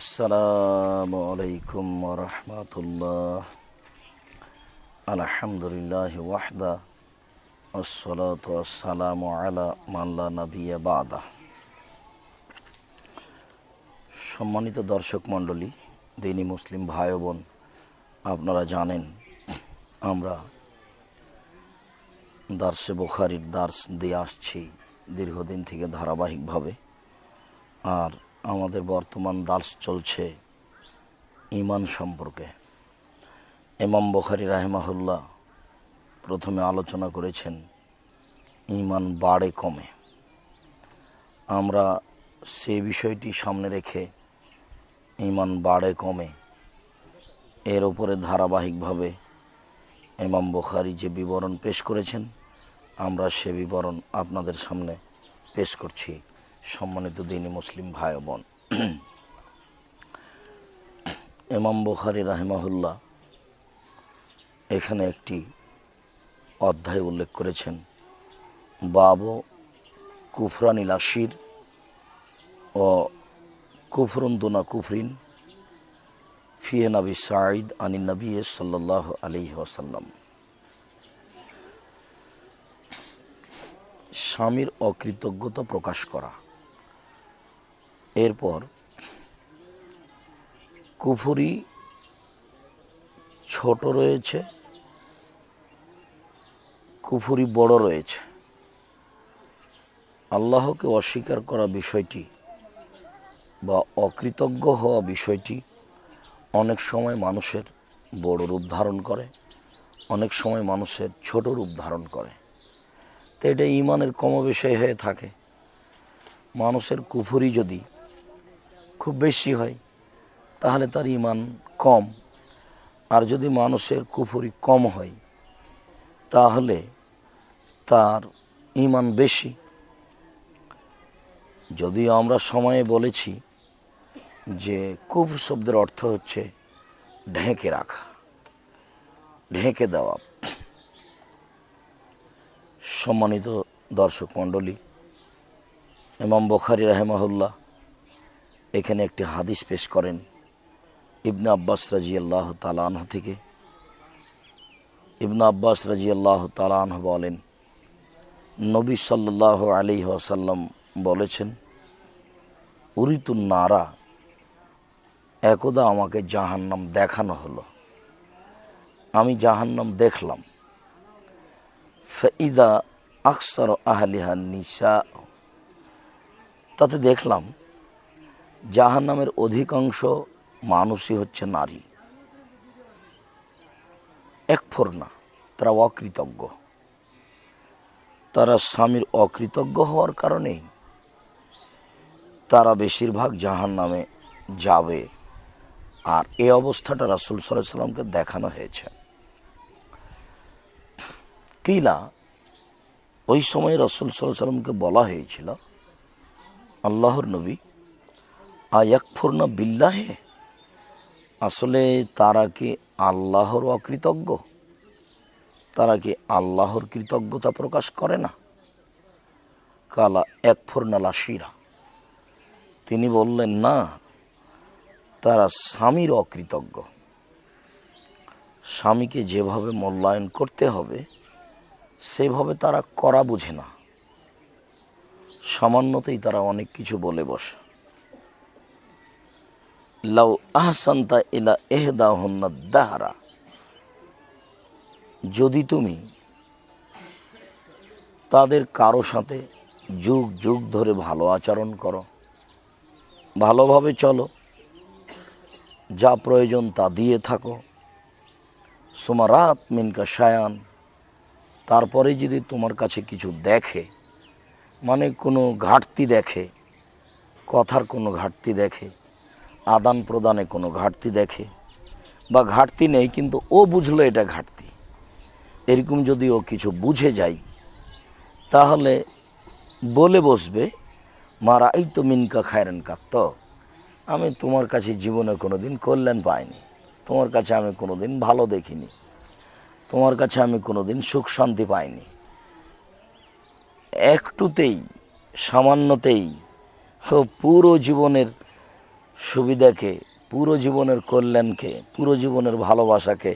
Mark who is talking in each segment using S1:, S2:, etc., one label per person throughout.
S1: আসসালামু আলাইকুম রহমতুল্লাহ। আলহামদুলিল্লাহ ওয়াহদা, আসসালাতু আসসালামু আলা মাল্লা নবিয়া বাদা। সম্মানিত দর্শক মণ্ডলী, দিনী মুসলিম ভাই বোন আপনারা জানেন, আমরা দার্সে বুখারির দার্স দিয়ে আসছি দীর্ঘদিন থেকে ধারাবাহিকভাবে। আর আমাদের বর্তমান দাস চলছে ইমান সম্পর্কে। ইমাম বখারি রাহেমাহুল্লাহ প্রথমে আলোচনা করেছেন, ইমান বাড়ে কমে। আমরা সেই বিষয়টি সামনে রেখে ইমান বাড়ে কমে। এর ওপরে ধারাবাহিকভাবে ইমাম বখারি যে বিবরণ পেশ করেছেন, আমরা সে বিবরণ আপনাদের সামনে পেশ করছি। সম্মানিত দিনী মুসলিম ভাই বোন। ইমাম বখারি রাহেমাহুল্লাহ এখানে একটি অধ্যায় উল্লেখ করেছেন, বাবু কুফরানিল আশির ও কুফরুন দুনা কুফরিন ফিয়ে নবী সাঈদ আনি নবী সাল্লাহ আলী ওয়াসাল্লাম। স্বামীর অকৃতজ্ঞতা প্রকাশ করা এরপর কুফুরি ছোট রয়েছে, কুফুরি বড় রয়েছে। আল্লাহকে অস্বীকার করা বিষয়টি বা অকৃতজ্ঞ হওয়া বিষয়টি অনেক সময় মানুষের বড় রূপ ধারণ করে, অনেক সময় মানুষের ছোট রূপ ধারণ করে। তো এটা ইমানের কমবেশয় হয়ে থাকে। মানুষের কুফুরি যদি খুব বেশি হয়, তাহলে তার ইমান কম। আর যদি মানুষের কুফুরি কম হয়, তাহলে তার ইমান বেশি। যদিও আমরা সময়ে বলেছি যে কুফ শব্দের অর্থ হচ্ছে ঢেকে রাখা, ঢেকে দেওয়া। সম্মানিত দর্শক মণ্ডলী, ইমাম বখারি রাহেমাহুল্লাহ এখানে একটি হাদিস পেশ করেন ইবনে আব্বাস রাজি আল্লাহ তালাহ থেকে। ইবনে আব্বাস রাজি আল্লাহ তালাহ বলেন, নবী সাল্লাহ আলী আসাল্লাম বলেছেন, উরিতুন নারা, একদা আমাকে জাহান্নাম দেখানো হলো। আমি জাহান্নাম দেখলাম। ফঈদা আকসর আহলিহা নিসা তাতে দেখলাম জাহান্নামের অধিকাংশ মানুষই হচ্ছে নারী। একফোর না তারা অকৃতজ্ঞ। তারা স্বামীর অকৃতজ্ঞ হওয়ার কারণেই তারা বেশিরভাগ জাহান নামে যাবে। আর এ অবস্থাটা রাসুল সাল্লাহ সাল্লামকে দেখানো হয়েছে। কিলা, ওই সময় রসুল সাল্লাহ সাল্লামকে বলা হয়েছিল, আল্লাহর নবী আয়াকফুরনা বিল্লাহে, আসলে তারা কি আল্লাহর অকৃতজ্ঞ? তারা কি আল্লাহর কৃতজ্ঞতা প্রকাশ করে না? কালা একফুরনা লাশিরা, তিনি বললেন, না, তারা স্বামীর অকৃতজ্ঞ। স্বামীকে যেভাবে মূল্যায়ন করতে হবে, সেভাবে তারা করা বুঝে না। সামান্যতেই তারা অনেক কিছু বলে বসে। লাউ আহসান্তা ইলা এহদা হন্না দাহারা। যদি তুমি তাদের কারও সাথে যুগ যুগ ধরে ভালো আচরণ করো, ভালোভাবে চলো, যা প্রয়োজন তা দিয়ে থাকো। সোমারাত মিনকা সায়ান তারপরে যদি তোমার কাছে কিছু দেখে মানে কোনো ঘাটতি দেখে, কথার কোনো ঘাটতি দেখে আদান প্রদানে কোনো ঘাটতি দেখে বা ঘাটতি নেই, কিন্তু ও বুঝলো এটা ঘাটতি। এরকম যদি ও কিছু বুঝে যায়, তাহলে বলে বসবে, মারা এই তো মিনকা খায়রেন কাত্ত। আমি তোমার কাছে জীবনে কোনো দিন কল্যাণ পাইনি। তোমার কাছে আমি কোনো দিন ভালো দেখিনি। তোমার কাছে আমি কোনো দিন সুখ শান্তি পাইনি। একটুতেই, সামান্যতেই পুরো জীবনের সুবিধাকে, পুরো জীবনের কল্যাণকে, পুরো জীবনের ভালোবাসাকে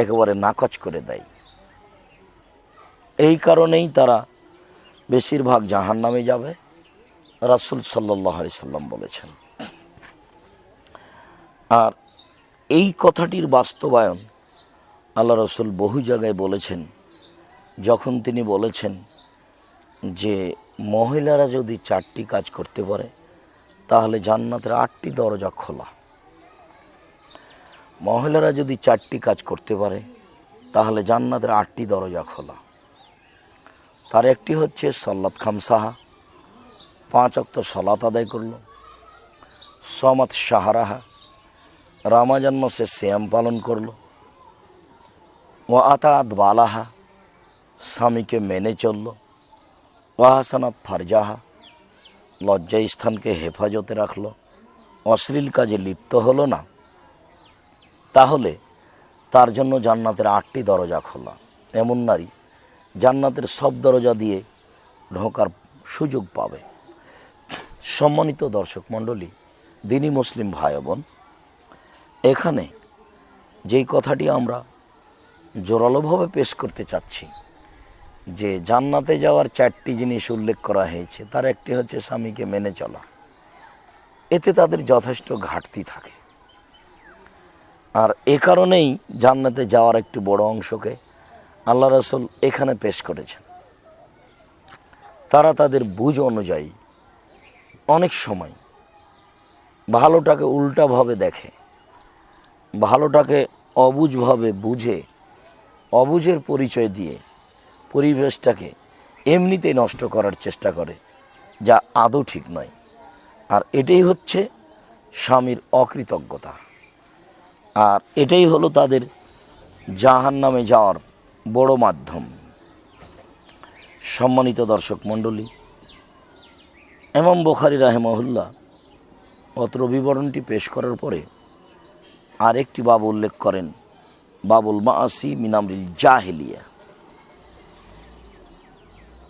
S1: একেবারে নাকচ করে দেয়। এই কারণেই তারা বেশিরভাগ জাহান নামে যাবে, রাসুল সাল্লাহ আলি সাল্লাম বলেছেন। আর এই কথাটির বাস্তবায়ন আল্লাহ রসুল বহু জায়গায় বলেছেন, যখন তিনি বলেছেন যে মহিলারা যদি চারটি কাজ করতে পারে তাহলে জান্নাতের আটটি দরজা খোলা। মহিলারা যদি চারটি কাজ করতে পারে, তাহলে জান্নাতের আটটি দরজা খোলা। তার একটি হচ্ছে সল্লাত খামসাহা। পাঁচ অক্ত সলাত আদায় করল। সমাত সাহারাহা রামাজান মাসে শ্যাম পালন করল। ও আতাত বালাহা। স্বামীকে মেনে চলল। ওয়াহাসানাত ফারজাহা। লজ্জা স্থানকে হেফাজতে রাখল, অশ্লীল কাজে লিপ্ত হলো না। তাহলে তার জন্য জান্নাতের আটটি দরজা খোলা। এমন নারী জান্নাতের সব দরজা দিয়ে ঢোকার সুযোগ পাবে। সম্মানিত দর্শক মণ্ডলী, দিনী মুসলিম ভাই বোন এখানে যেই কথাটি আমরা জোরালোভাবে পেশ করতে চাচ্ছি যে জান্নাতে যাওয়ার চারটি জিনিস উল্লেখ করা হয়েছে, তার একটি হচ্ছে স্বামীকে মেনে চলা। এতে তাদের যথেষ্ট ঘাটতি থাকে। আর এ কারণেই জান্নাতে যাওয়ার একটি বড় অংশকে আল্লাহ রসুল এখানে পেশ করেছেন। তারা তাদের বুঝ অনুযায়ী অনেক সময় ভালোটাকে উল্টাভাবে দেখে, ভালোটাকে অবুঝভাবে বুঝে, অবুঝের পরিচয় দিয়ে পরিবেশটাকে এমনিতেই নষ্ট করার চেষ্টা করে, যা আদৌ ঠিক নয়। আর এটাই হচ্ছে স্বামীর অকৃতজ্ঞতা। আর এটাই হলো তাদের জাহান নামে যাওয়ার বড় মাধ্যম। সম্মানিত দর্শক মণ্ডলী এমাম বখারি রাহেমহুল্লাহ অত্র বিবরণটি পেশ করার পরে আরেকটি বাবু উল্লেখ করেন, বাবুল মাসি মিনামরিল জাহেলিয়া।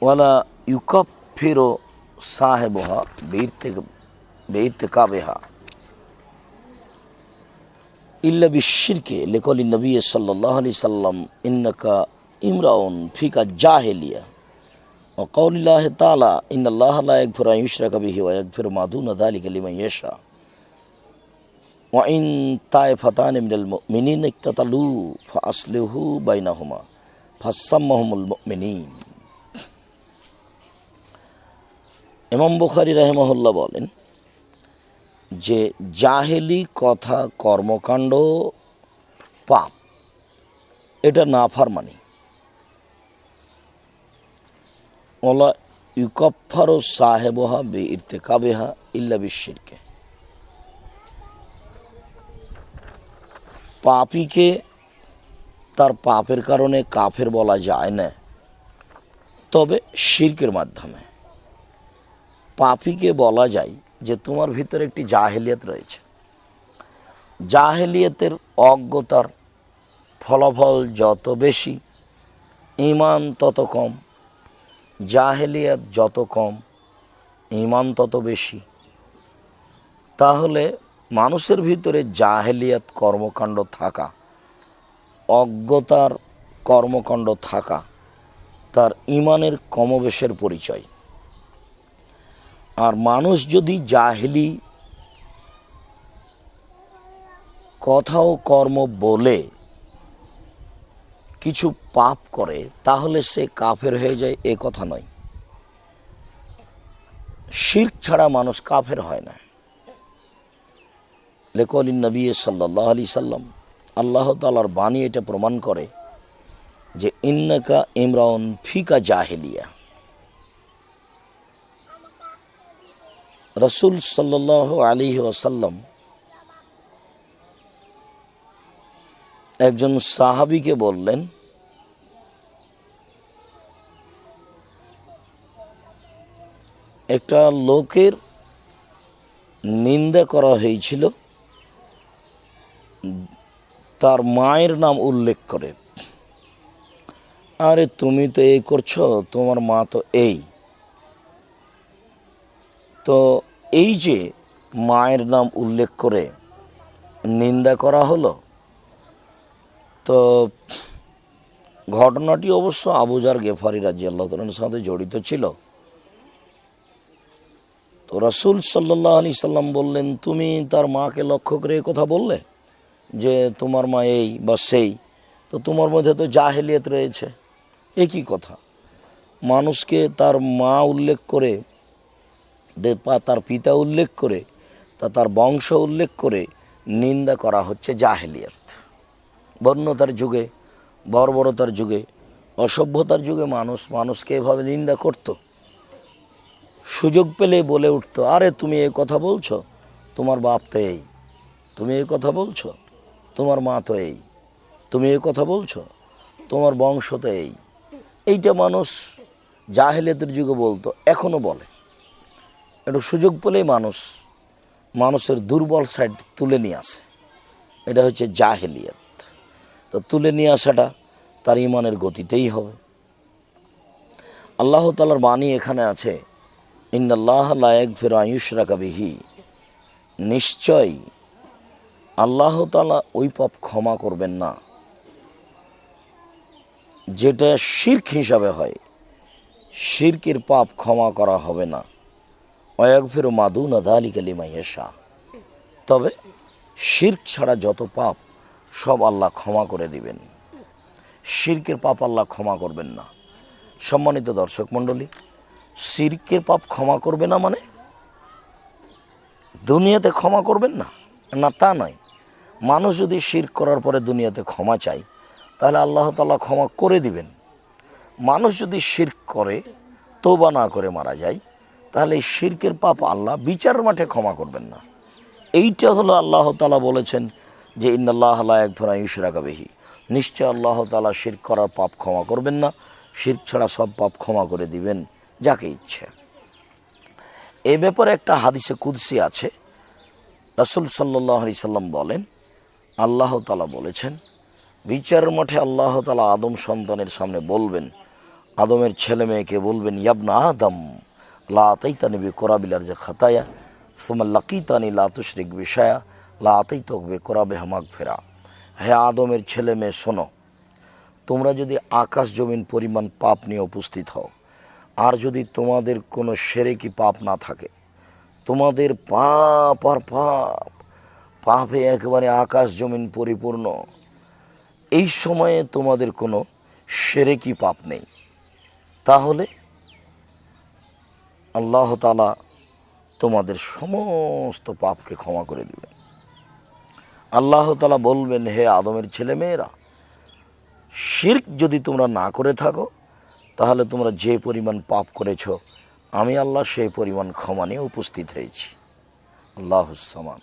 S1: ওয়ালা ইউকপ ফেরো সাহেবহা বেইরতে বেইরতে কাবেহা ইল্লা বিশিরকে লেকলি নবী সাল্লাহ আলি সাল্লাম ইন্নাকা ইমরাউন ফিকা জাহেলিয়া ও কৌলিল্লাহ তালা ইন আল্লাহ একফর আয়ুশরাকা বিহি ওয়াকফির মাদুন দালিক লিমান ইয়েশা ওয়াইন তাই ফাতান মিনাল মুমিনিন ইকতাতালু ফাসলিহু বাইনাহুমা ফাসাম্মাহুমুল মুমিনিন ইমাম বুখারী রাহিমাহুল্লাহ বলেন যে জাহেলি কথা কর্মকাণ্ড পাপ, এটা না ফারমানি ওলা ইউকফারো সাহেবহা বে ইর্তেকাবেহা ইল্লা বিশিরকে। পাপিকে তার পাপের কারণে কাফের বলা যায় না, তবে শির্কের মাধ্যমে। পাপিকে বলা যায় যে তোমার ভিতরে একটি জাহেলিয়ত রয়েছে। জাহেলিয়তের অজ্ঞতার ফলাফল যত বেশি ইমান তত কম, জাহেলিয়াত যত কম ইমান তত বেশি। তাহলে মানুষের ভিতরে জাহেলিয়াত কর্মকাণ্ড থাকা, অজ্ঞতার কর্মকাণ্ড থাকা, তার ইমানের কমবেশের পরিচয়। আর মানুষ যদি জাহেলি কথা ও কর্ম বলে, কিছু পাপ করে, তাহলে সে কাফের হয়ে যায়, এ কথা নয়। শির্ক ছাড়া মানুষ কাফের হয় না। লেকলিন নবী সাল্লাহ আলি সাল্লাম আল্লাহ তালার বাণী এটা প্রমাণ করে যে ইন্নাকা ইমরাউন ফিকা জাহেলিয়া। রসুল সাল্লাহ আলী ওয়াসাল্লাম একজন সাহাবিকে বললেন, একটা লোকের নিন্দা করা হয়েছিল, তার মায়ের নাম উল্লেখ করে। আরে তুমি তো এই করছ, তোমার মা তো এই। তো এই যে মায়ের নাম উল্লেখ করে নিন্দা করা হলো, তো ঘটনাটি অবশ্য আবুজার গেফারি রাজি আল্লাহ সাথে জড়িত ছিল। তো রাসুল সাল্লাহ আলি সাল্লাম বললেন, তুমি তার মাকে লক্ষ্য করে কথা বললে যে তোমার মা এই বা সেই, তো তোমার মধ্যে তো জাহেলিয়ত রয়েছে। একই কথা? মানুষকে তার মা উল্লেখ করে তার পিতা উল্লেখ করে, তা তার বংশ উল্লেখ করে নিন্দা করা হচ্ছে জাহেলিয়ত। বন্যতার যুগে, বর্বরতার যুগে, অসভ্যতার যুগে মানুষ, মানুষকে এভাবে নিন্দা করত। সুযোগ পেলে বলে উঠতো, আরে তুমি এই কথা বলছো? তোমার বাপ তো এই। তুমি এ কথা বলছো? তোমার মা তো এই। তুমি এ কথা বলছো? তোমার বংশ তো এই। এইটা মানুষ জাহেলিয়তের যুগে বলতো এখনও বলে। একটু সুযোগ পেলেই মানুষ, মানুষের দুর্বল সাইড তুলে নিয়ে আসে। এটা হচ্ছে জাহেলিয়াত। তো তুলে নিয়ে আসাটা তার ইমানের গতিতেই হবে। আল্লাহ তালার বাণী এখানে আছে, ইন্নাল্লাহ লায়ক ফের আয়ুষরা কাবিহি নিশ্চয় আল্লাহ তালা ওই পাপ ক্ষমা করবেন না। যেটা শির্ক হিসাবে হয়, শির্কের পাপ ক্ষমা করা হবে না। অয়াক ফের মাদুন আদালি কালিমাইয়েশা তবে শির্ক ছাড়া যত পাপ, সব আল্লাহ ক্ষমা করে দিবেন। শির্কের পাপ আল্লাহ ক্ষমা করবেন না। সম্মানিত দর্শক মণ্ডলী, শির্কের পাপ ক্ষমা করবে না মানে? দুনিয়াতে ক্ষমা করবেন না? না, তা নয়। মানুষ যদি শির্ক করার পরে দুনিয়াতে ক্ষমা চায়, তাহলে আল্লাহ তাআলা ক্ষমা করে দিবেন। মানুষ যদি শির্ক করে তোবা না করে মারা যায় তাহলে শির্কের পাপ আল্লাহ বিচার মাঠে ক্ষমা করবেন না। এইটা হলো আল্লাহ তালা বলেছেন যে, ইন্নাল্লাহ এক ফোরা ইউসরাকাবেহি নিশ্চয় আল্লাহ তালা শির্ক করার পাপ ক্ষমা করবেন না। শির্ক ছাড়া সব পাপ ক্ষমা করে দিবেন, যাকে ইচ্ছে। এ ব্যাপারে একটা হাদিসে কুদসি আছে। রাসুল সাল্লাহ আলি সাল্লাম বলেন, আল্লাহ তালা বলেছেন বিচার মঠে আল্লাহ তালা আদম সন্তানের সামনে বলবেন, আদমের ছেলে মেয়েকে বলবেন, ইয়াবনা আদম। লা আতাইতানি বি কোরাবিলার যে খাতায়া সুমা লাকিতানি লা তুশরিক বিষয়া লা আতাই তকবে কোরাবে হামাক ফেরা হে আদমের ছেলে মেয়ে, শোনো, তোমরা যদি আকাশ জমিন পরিমাণ পাপ নিয়ে উপস্থিত হও, আর যদি তোমাদের কোনো সেরেকি পাপ না থাকে, তোমাদের পাপ আর পাপ, পাপে একেবারে আকাশ জমিন পরিপূর্ণ, এই সময়ে তোমাদের কোনো সেরেকি পাপ নেই। তাহলে আল্লাহ তালা তোমাদের সমস্ত পাপকে ক্ষমা করে দিবেন। আল্লাহ তালা বলবেন, হে আদমের ছেলে মেয়েরা শির্ক যদি তোমরা না করে থাকো, তাহলে তোমরা যে পরিমাণ পাপ করেছ, আমি আল্লাহ সেই পরিমাণ ক্ষমা নিয়ে উপস্থিত হয়েছি। আল্লাহ সামান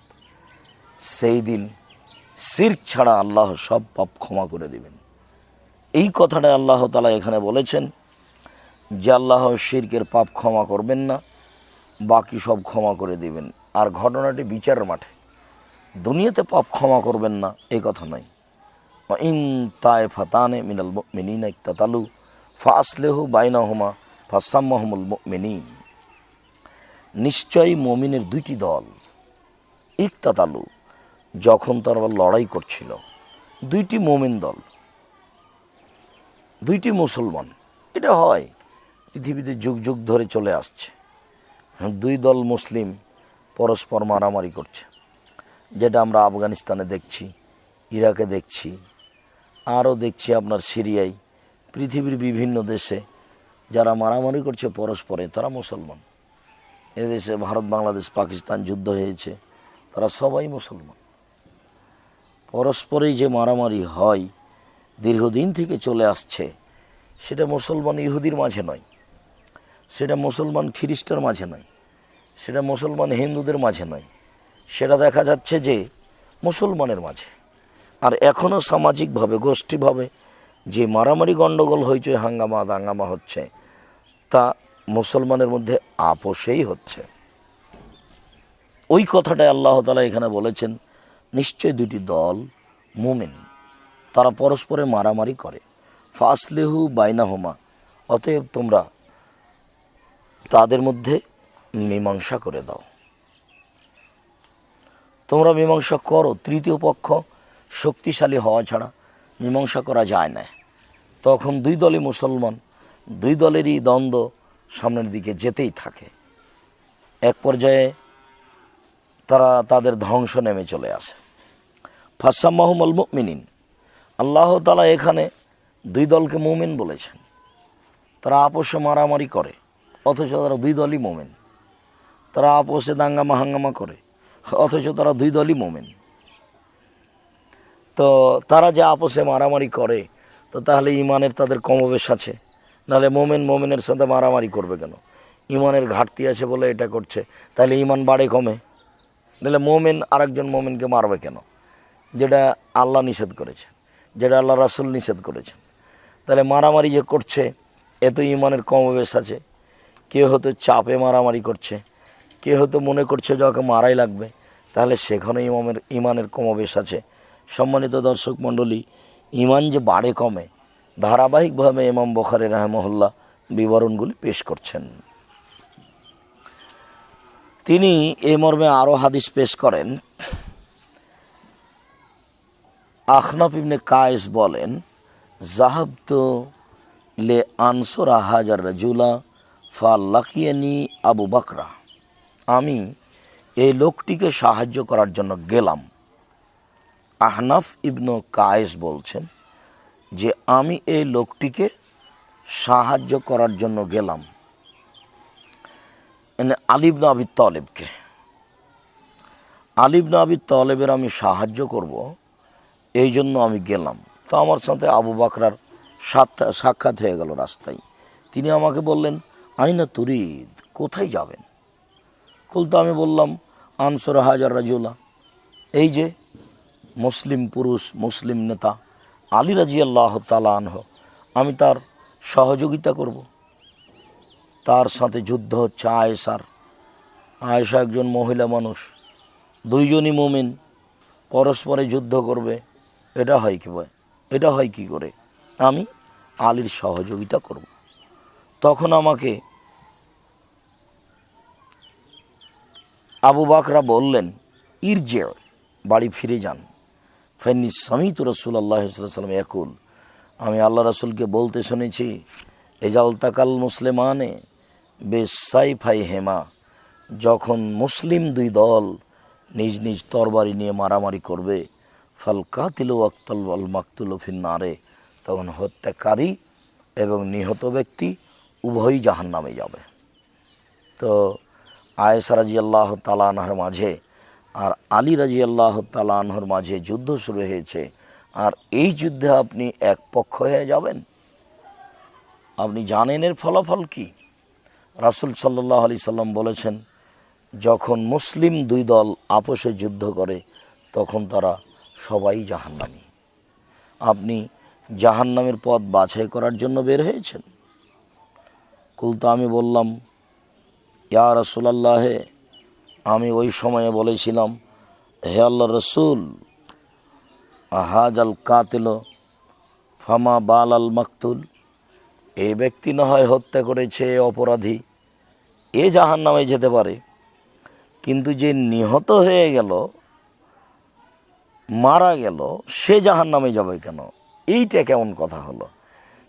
S1: সেই দিন শির্ক ছাড়া আল্লাহ সব পাপ ক্ষমা করে দেবেন। এই কথাটা আল্লাহ তালা এখানে বলেছেন যে আল্লাহ শির্কের পাপ ক্ষমা করবেন না, বাকি সব ক্ষমা করে দিবেন। আর ঘটনাটি বিচার মাঠে। দুনিয়াতে পাপ ক্ষমা করবেন না, এই কথা নয় ইন তায় ফাতানে মিনাল মিনিন ইকতাতালু ফাসলেহু বাইনাহুমা, ফাসাম্মাহমুল মিনিন নিশ্চয়ই মমিনের দুইটি দল, ইকতাতালু, যখন তারা লড়াই করছিল, দুইটি মোমিন দল, দুইটি মুসলমান। এটা হয়। পৃথিবীতে যুগ যুগ ধরে চলে আসছে। দুই দল মুসলিম পরস্পর মারামারি করছে। যেটা আমরা আফগানিস্তানে দেখছি, ইরাকে দেখছি, আরও দেখছি আপনার সিরিয়ায়, পৃথিবীর বিভিন্ন দেশে যারা মারামারি করছে পরস্পরে, তারা মুসলমান। এদেশে ভারত, বাংলাদেশ, পাকিস্তান যুদ্ধ হয়েছে, তারা সবাই মুসলমান। পরস্পরেই যে মারামারি হয়, দীর্ঘদিন থেকে চলে আসছে, সেটা মুসলমান ইহুদির মাঝে নয়। সেটা মুসলমান খ্রিস্টার মাঝে নয়, সেটা মুসলমান হিন্দুদের মাঝে নয়, সেটা দেখা যাচ্ছে যে মুসলমানের মাঝে। আর এখনও সামাজিকভাবে, গোষ্ঠীভাবে যে মারামারি গণ্ডগোল হয়েছে হাঙ্গামা, দাঙ্গামা হচ্ছে, তা মুসলমানের মধ্যে আপোষেই হচ্ছে। ওই কথাটাই আল্লাহ তালা এখানে বলেছেন, নিশ্চয় দুটি দল মুমিন, তারা পরস্পরে মারামারি করে। ফাসলেহু বাইনাহোমা, অতএব তোমরা তাদের মধ্যে মীমাংসা করে দাও। তোমরা মীমাংসা করো, তৃতীয় পক্ষ শক্তিশালী হওয়া ছাড়া মীমাংসা করা যায় না। তখন দুই দলই মুসলমান, দুই দলেরই দ্বন্দ্ব সামনের দিকে যেতেই থাকে। এক পর্যায়ে তারা তাদের ধ্বংস নেমে চলে আসে। ফাসাম মাহমুল মুমিনিন, আল্লাহ তালা এখানে দুই দলকে মুমিন বলেছেন। তারা আপোষে মারামারি করে। অথচ তারা দুই দলই মোমেন। তারা আপোষে দাঙ্গামা হাঙ্গামা করে, অথচ তারা দুই দলই মোমেন। তো তারা যে আপোষে মারামারি করে, তো তাহলে ইমানের তাদের কমবেশ আছে। নাহলে মোমেন মোমেনের সাথে মারামারি করবে কেন? ইমানের ঘাটতি আছে বলে এটা করছে, তাহলে ইমান বাড়ে কমে। নাহলে মোমেন আরেকজন মোমেনকে মারবে কেন? যেটা আল্লাহ নিষেধ করেছে যেটা আল্লাহ রাসুল নিষেধ করেছেন। তাহলে মারামারি যে করছে এত ইমানের কমবেশ আছে। কেউ হয়তো চাপে মারামারি করছে কেউ হয়তো মনে করছে যে ওকে মারাই লাগবে, তাহলে সেখানে ইমামের, ইমানের কমবেশ আছে। সম্মানিত দর্শক মণ্ডলী, ইমান যে বাড়ে কমে, ধারাবাহিকভাবে ইমাম বখারে রাহমহল্লা বিবরণগুলি পেশ করছেন। তিনি এ মর্মে আরও হাদিস পেশ করেন। আখনাফ ইবনে কায়েস বলেন জাহাব তো লে আনসোরা হাজার রাজুলা ফা লাকিয়ানি আবু বাকরা। আমি এই লোকটিকে সাহায্য করার জন্য গেলাম। আহনাফ ইবনু কায়েস বলছেন যে, আমি এই লোকটিকে সাহায্য করার জন্য গেলাম। আলিবন আবি তলেবকে। আলিবন আবি তলেবের আমি সাহায্য করব, এই জন্য আমি গেলাম। তো আমার সাথে আবু বাকরার সাক্ষা- সাক্ষাৎ হয়ে গেল রাস্তায়। তিনি আমাকে বললেন আইনা তুরিদ, কোথায় যাবেন? তো আমি বললাম, আনসর হাজার রাজুল্লাহ এই যে মুসলিম পুরুষ, মুসলিম নেতা, আলী রাজি আল্লাহ তালানহ আমি তার সহযোগিতা করব। তার সাথে যুদ্ধ হচ্ছে আয়েসার আয়েশা একজন মহিলা মানুষ, দুইজনই মোমেন, পরস্পরে যুদ্ধ করবে। এটা হয় কি বয়? এটা হয় কি করে? আমি আলীর সহযোগিতা করব। তখন আমাকে আবু বাকরা বললেন, ইরজে, বাড়ি ফিরে যান। ফেন্নি সামিত রসুল আল্লাহ সাল্লাম একুল আমি আল্লাহ রসুলকে বলতে শুনেছি এজাল তাকাল মুসলিমানে বেসাই ফাই হেমা, যখন মুসলিম দুই দল নিজ নিজ তরবারি নিয়ে মারামারি করবে, ফাল কাতিল আক্তল আল মাকতুল নারে তখন হত্যাকারী এবং নিহত ব্যক্তি উভয়ই জাহান নামে যাবে। তো আয়েসা রাজি আল্লাহ তালানহর মাঝে আর আলী রাজি আল্লাহ তালানহর মাঝে যুদ্ধ শুরু হয়েছে। আর এই যুদ্ধে আপনি এক পক্ষ হয়ে যাবেন। আপনি জানেন এর ফলাফল কি? রাসুল সাল্লাহ আলি সাল্লাম বলেছেন, যখন মুসলিম দুই দল আপোষে যুদ্ধ করে, তখন তারা সবাই জাহান্নামী। আপনি জাহান্নামের পথ বাছাই করার জন্য বের হয়েছেন। কুলতা আমি বললাম ইয়া রসুলাল্লাহে, আমি ওই সময়ে বলেছিলাম, হে আল্লাহ রসুল আহাজ আল কাতেল ফামা বাল আল মাকতুল, এই ব্যক্তি না হয় হত্যা করেছে অপরাধী, এ জাহান নামে যেতে পারে। কিন্তু যে নিহত হয়ে গেল, মারা গেল, সে জাহান নামে যাবে কেন? এইটা কেমন কথা হলো?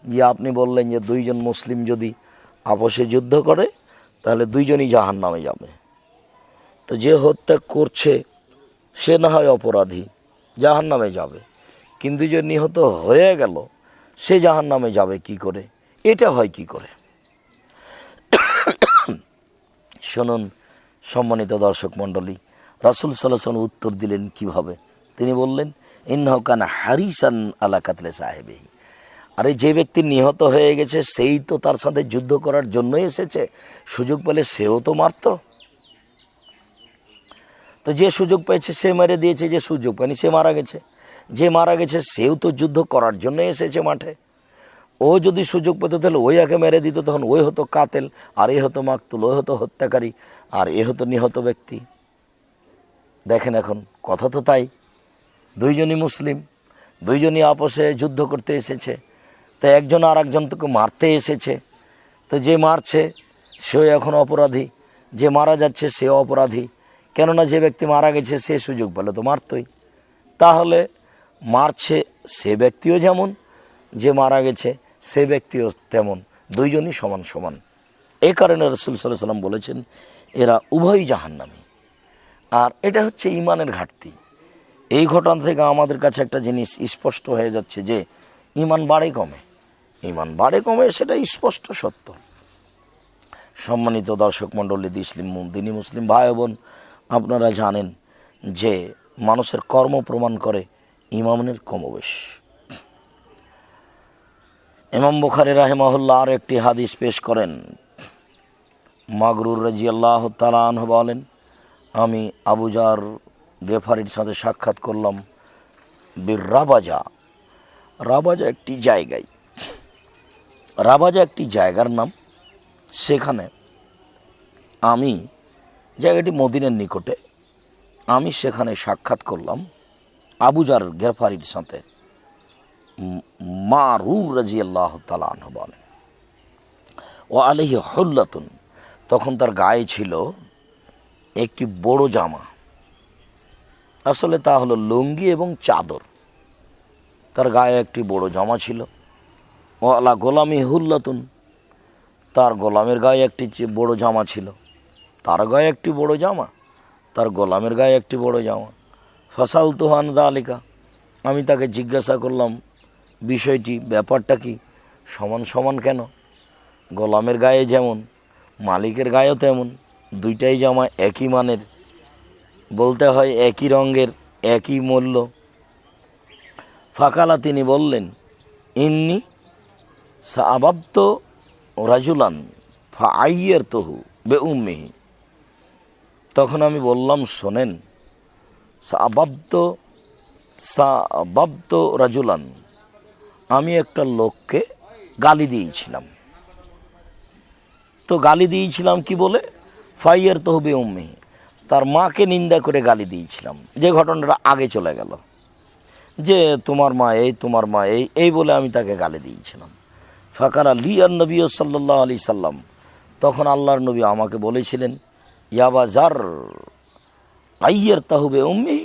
S1: যে আপনি বললেন যে দুইজন মুসলিম যদি আপোষে যুদ্ধ করে তাহলে দুইজনই জাহান নামে যাবে। তো যে হত্যা করছে, সে না হয় অপরাধী জাহান নামে যাবে। কিন্তু যে নিহত হয়ে গেল, সে জাহান নামে যাবে কি করে? এটা হয় কি করে? শুনুন, সম্মানিত দর্শক মণ্ডলী, রাসুল সাল্লাহ উত্তর দিলেন কীভাবে? তিনি বললেন ইন্নহকান হারিসান আলা কাতলে সাহেবেই আরে যে ব্যক্তি নিহত হয়ে গেছে, সেই তো তার সাথে যুদ্ধ করার জন্যই এসেছে। সুযোগ পেলে সেও তো মারত। তো যে সুযোগ পেয়েছে, সে মেরে দিয়েছে, যে সুযোগ পায়নি, সে মারা গেছে। যে মারা গেছে, সেও তো যুদ্ধ করার জন্য এসেছে মাঠে। ও যদি সুযোগ পেত, তাহলে ওই আগে মেরে দিত, তখন ওই হতো কাতেল, আর এ হতো মাকতুল, ওই হতো হত্যাকারী, আর এ হতো নিহত ব্যক্তি। দেখেন এখন, কথা তো তাই। দুইজনই মুসলিম, দুইজনই আপোষে যুদ্ধ করতে এসেছে। তো একজন আর একজনকে মারতে এসেছে। তো যে মারছে, সেও এখন অপরাধী। যে মারা যাচ্ছে, সেও অপরাধী। কেননা যে ব্যক্তি মারা গেছে, সে সুযোগ পেলে তো মারতই। তাহলে মারছে সে ব্যক্তিও যেমন, যে মারা গেছে, সে ব্যক্তিও তেমন। দুইজনই সমান সমান। এ কারণে রসুল সাল্লাহ সাল্লাম বলেছেন, এরা উভয়ই জাহান্নামী। আর এটা হচ্ছে ইমানের ঘাটতি। এই ঘটনা থেকে আমাদের কাছে একটা জিনিস স্পষ্ট হয়ে যাচ্ছে যে ইমান বাড়ে কমে। ইমান বাড়ে কমে সেটা স্পষ্ট সত্য। সম্মানিত দর্শক মণ্ডলী, দিসলিম দিনী মুসলিম ভাই বোন আপনারা জানেন যে মানুষের কর্ম প্রমাণ করে ইমামের কমবেশ ইমাম বুখারি রাহেমাহুল্লাহ আর একটি হাদিস পেশ করেন। মাগরুর রাজি আল্লাহ তালান বলেন, আমি আবুজার গেফারির সাথে সাক্ষাৎ করলাম বীর রাবাজা। রাবাজা একটি জায়গায়। রাবাজা একটি জায়গার নাম। সেখানে আমি জায়গাটি মদিনের নিকটে। আমি সেখানে সাক্ষাৎ করলাম আবুজার গেফারির সাথে। মা রুর রাজি আল্লাহ তালান বলেন। ও আলহি হল্লাতুন। তখন তার গায়ে ছিল একটি বড় জামা। আসলে তা হলো লুঙ্গি এবং চাদর। তার গায়ে একটি বড় জামা ছিল। ও আলা গোলামি হুল্লাতুন। তার গোলামের গায়ে একটি বড় জামা ছিল। তার গায়ে একটি বড় জামা। তার গোলামের গায়ে একটি বড় জামা। ফসাল তুহান দালিকা। আমি তাকে জিজ্ঞাসা করলাম, বিষয়টি, ব্যাপারটা কি? সমান সমান কেন? গোলামের গায়ে যেমন, মালিকের গায়েও তেমন, দুইটাই জামা একই মানের। বলতে হয় একই রঙের, একই মূল্য। ফাকালা তিনি বললেন, ইন্নি সাবাব্ত রাজুলান ফা আইয়ের তহু বে তখন আমি বললাম, শোনেন সাবাব্ত সাবাব্ত রাজুলান, আমি একটা লোককে গালি দিয়েছিলাম। তো গালি দিয়েছিলাম কি বলে? ফাইয়ার তহবে উম্মি তার মাকে নিন্দা করে গালি দিয়েছিলাম। যে ঘটনাটা আগে চলে গেল। যে তোমার মা এই, তোমার মা এই এই বলে আমি তাকে গালি দিয়েছিলাম। ফাকারা লি আর নবী সাল্লাহ আলি সাল্লাম। তখন আল্লাহর নবী আমাকে বলেছিলেন ইয়াবা জার আইয়ের তাহবে উম্মি,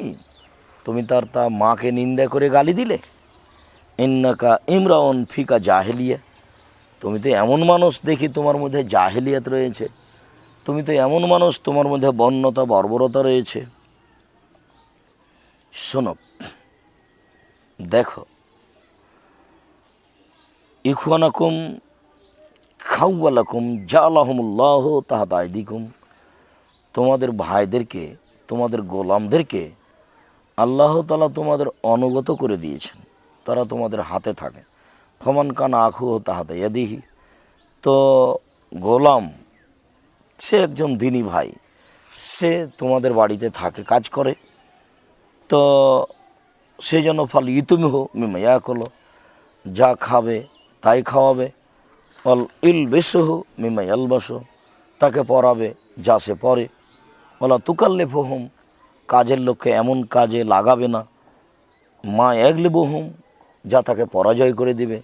S1: তুমি তার তা মাকে নিন্দা করে গালি দিলে। ইন্নাকা ইমরাউন ফিকা জাহেলিয়া, তুমি তো এমন মানুষ দেখি তোমার মধ্যে জাহেলিয়াত রয়েছে। তুমি তো এমন মানুষ তোমার মধ্যে বন্যতা, বর্বরতা রয়েছে। শোনো, দেখো ইখওয়ানাকুম খাউয়ালাকুম জালাহমুল্লাহ তাহাত আইদিকুম। তোমাদের ভাইদেরকে, তোমাদের গোলামদেরকে আল্লাহ তালা তোমাদের অনুগত করে দিয়েছেন। তারা তোমাদের হাতে থাকে। ফমান কান আখু তাহাতে ইয়াদিহি। তো গোলাম, সে একজন দিনী ভাই। সে তোমাদের বাড়িতে থাকে, কাজ করে। তো সেই জন্য ফল ইতুমি হো মিমাইয়া করল যা খাবে তাই খাওয়াবে। অল ইল বেসহ মিমাই আলবাসো, তাকে পড়াবে যা সে পরে। বলা তুকাল্লে ফোহম কাজের লোককে এমন কাজে লাগাবে না। মা একলে বহুম যা তাকে পরাজয় করে দিবে।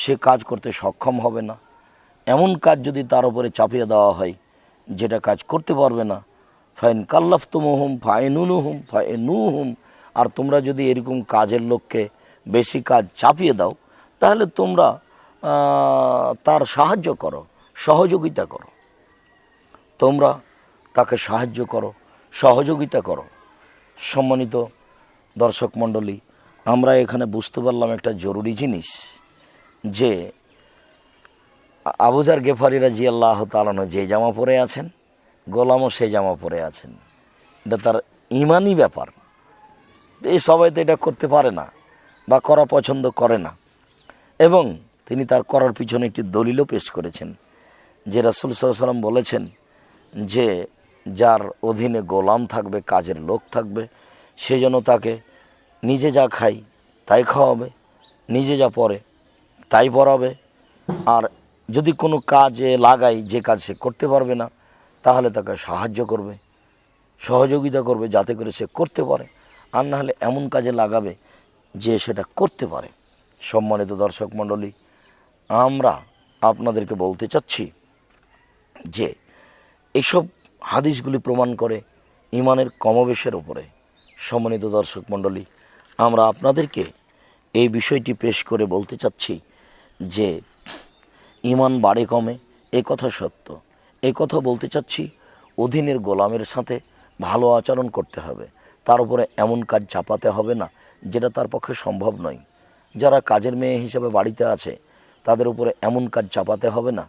S1: সে কাজ করতে সক্ষম হবে না। এমন কাজ যদি তার উপরে চাপিয়ে দেওয়া হয়, যেটা কাজ করতে পারবে না, ফাইন কাল্লাফতুমহুম, ফাইনুনুহুম, ফাইনুহুম। আর তোমরা যদি এরকম কাজের লোককে বেশি কাজ চাপিয়ে দাও, তাহলে তোমরা তার সাহায্য করো, সহযোগিতা করো। তোমরা তাকে সাহায্য করো, সহযোগিতা করো। সম্মানিত দর্শক মণ্ডলী, আমরা এখানে বুঝতে পারলাম একটা জরুরি জিনিস, যে আবুজার গেফারিরা জি আল্লাহ তালানো যে জামা পরে আছেন, গোলামও সেই জামা পরে আছেন। এটা তার ইমানই ব্যাপার। এই সবাই তো এটা করতে পারে না বা করা পছন্দ করে না। এবং তিনি তার করার পিছনে একটি দলিলও পেশ করেছেন, যে রাসুল সাল্লাম বলেছেন যে যার অধীনে গোলাম থাকবে, কাজের লোক থাকবে, সে যেন তাকে নিজে যা খাই তাই খাওয়াবে, নিজে যা পরে তাই পড়াবে আর যদি কোনো কাজে লাগাই যে কাজ সে করতে পারবে না, তাহলে তাকে সাহায্য করবে, সহযোগিতা করবে যাতে করে সে করতে পারে। আর না হলে এমন কাজে লাগাবে যে সেটা করতে পারে। সম্মানিত দর্শক মণ্ডলী আমরা আপনাদেরকে বলতে চাচ্ছি যে এইসব হাদিসগুলি প্রমাণ করে ইমানের কমবেশের ওপরে সম্মানিত দর্শক মণ্ডলী, আমরা আপনাদেরকে এই বিষয়টি পেশ করে বলতে চাচ্ছি যে ইমান বাড়ে কমে, এ কথা সত্য। এ কথা বলতে চাচ্ছি অধীনের গোলামের সাথে ভালো আচরণ করতে হবে। তার উপরে এমন কাজ চাপাতে হবে না, যেটা তার পক্ষে সম্ভব নয়। যারা কাজের মেয়ে হিসেবে বাড়িতে আছে তাদের উপরে এমন কাজ চাপাতে হবে না,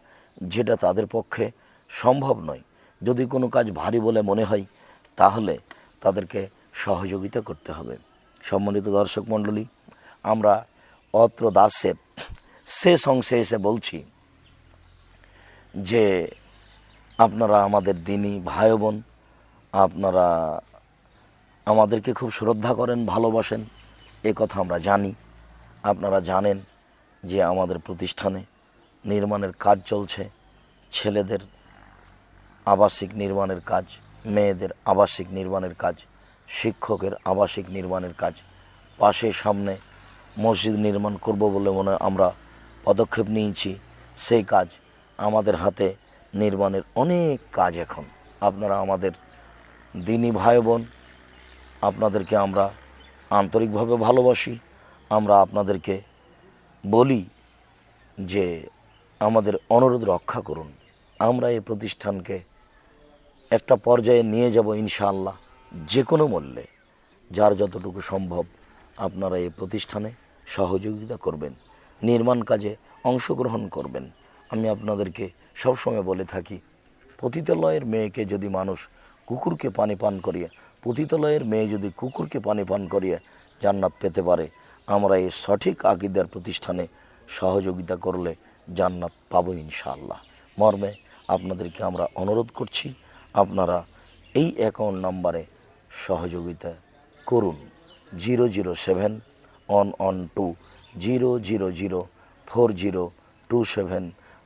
S1: যেটা তাদের পক্ষে সম্ভব নয়। যদি কোনো কাজ ভারী বলে মনে হয়, তাহলে তাদেরকে সহযোগিতা করতে হবে। সম্মানিত দর্শক মণ্ডলী, আমরা অত্র দাসের শেষ অংশে এসে বলছি যে, আপনারা আমাদের দিনী ভাই বোন, আপনারা আমাদেরকে খুব শ্রদ্ধা করেন, ভালোবাসেন, এ কথা আমরা জানি। আপনারা জানেন যে আমাদের প্রতিষ্ঠানে নির্মাণের কাজ চলছে, ছেলেদের আবাসিক নির্মাণের কাজ, মেয়েদের আবাসিক নির্মাণের কাজ, শিক্ষকের আবাসিক নির্মাণের কাজ, পাশে সামনে মসজিদ নির্মাণ করব বলে মনে আমরা পদক্ষেপ নিয়েছি। সেই কাজ আমাদের হাতে নির্মাণের অনেক কাজ এখন। আপনারা আমাদের দিনী ভাই বোন, আপনাদেরকে আমরা আন্তরিকভাবে ভালোবাসি। আমরা আপনাদেরকে বলি যে আমাদের অনুরোধ রক্ষা করুন। আমরা এই প্রতিষ্ঠানকে একটা পর্যায়ে নিয়ে যাব ইনশাআল্লাহ, যে কোনো মূল্যে। যার যতটুকু সম্ভব আপনারা এই প্রতিষ্ঠানে সহযোগিতা করবেন, নির্মাণ কাজে অংশগ্রহণ করবেন। আমি আপনাদেরকে সবসময় বলে থাকি পতিতালয়ের মেয়েকে যদি মানুষ কুকুরকে পানি পান করিয়ে পতিতালয়ের মেয়ে যদি কুকুরকে পানি পান করিয়ে জান্নাত পেতে পারে আমরা এই সঠিক আকিদার প্রতিষ্ঠানে সহযোগিতা করলে জান্নাত পাবো ইনশাআল্লাহ। মর্মে আপনাদেরকে আমরা অনুরোধ করছি, আপনারা এই অ্যাকাউন্ট নাম্বারে সহযোগিতা করুন। Zero zero seven one one two zero zero zero four zero two seven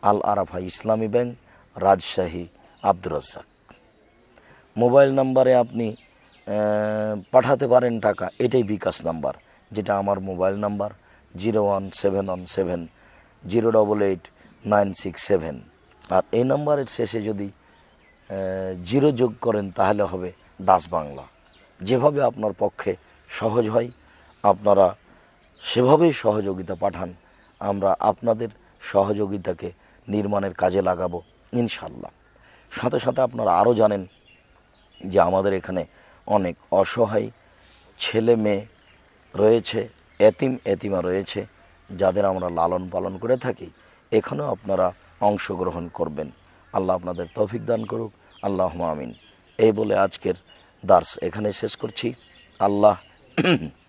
S1: Al Arafah Islami bank, Rajshahi, Abdur Razzaq. Mobile নাম্বারে আপনি পাঠাতে পারেন টাকা, এটাই বিকাশ নাম্বার। যেটা আমার mobile number, zero one seven one seven, zero double eight nine six seven. আর এই নাম্বারের শেষে যদি জিরো যোগ করেন তাহলে হবে ডাস বাংলা। যেভাবে আপনার পক্ষে সহজ হয়, আপনারা সেভাবেই সহযোগিতা পাঠান, আমরা আপনাদের সহযোগিতাকে নির্মাণের কাজে লাগাবো ইনশাল্লাহ সাথে সাথে আপনারা আরও জানেন যে আমাদের এখানে অনেক অসহায় ছেলে মেয়ে রয়েছে, এতিম এতিমা রয়েছে, যাদের আমরা লালন পালন করে থাকি, এখানেও আপনারা অংশগ্রহণ করবেন। আল্লাহ আপনাদের তৌফিক দান করুক। আল্লাহ আমিন। এই বলে আজকের দার্স এখানে শেষ করছি। আল্লাহ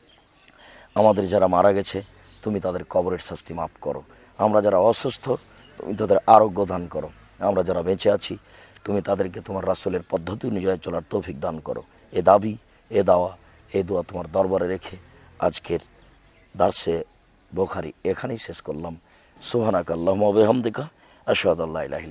S1: আমাদের যারা মারা গেছে, তুমি তাদের কবরের শাস্তি মাফ করো। আমরা যারা অসুস্থ, তুমি তাদের আরোগ্য দান করো। আমরা যারা বেঁচে আছি, তুমি তাদেরকে তোমার রাসূলের পদ্ধতি অনুযায়ী চলার তৌফিক দান করো। এ দাবি, এ দাওয়া, এ দোয়া তোমার দরবারে রেখে আজকের দার্সে বোখারি এখানেই শেষ করলাম। সুহানাক আল্লাহ বেহামদিকা আশহাদুল্লাহ আল্লাহ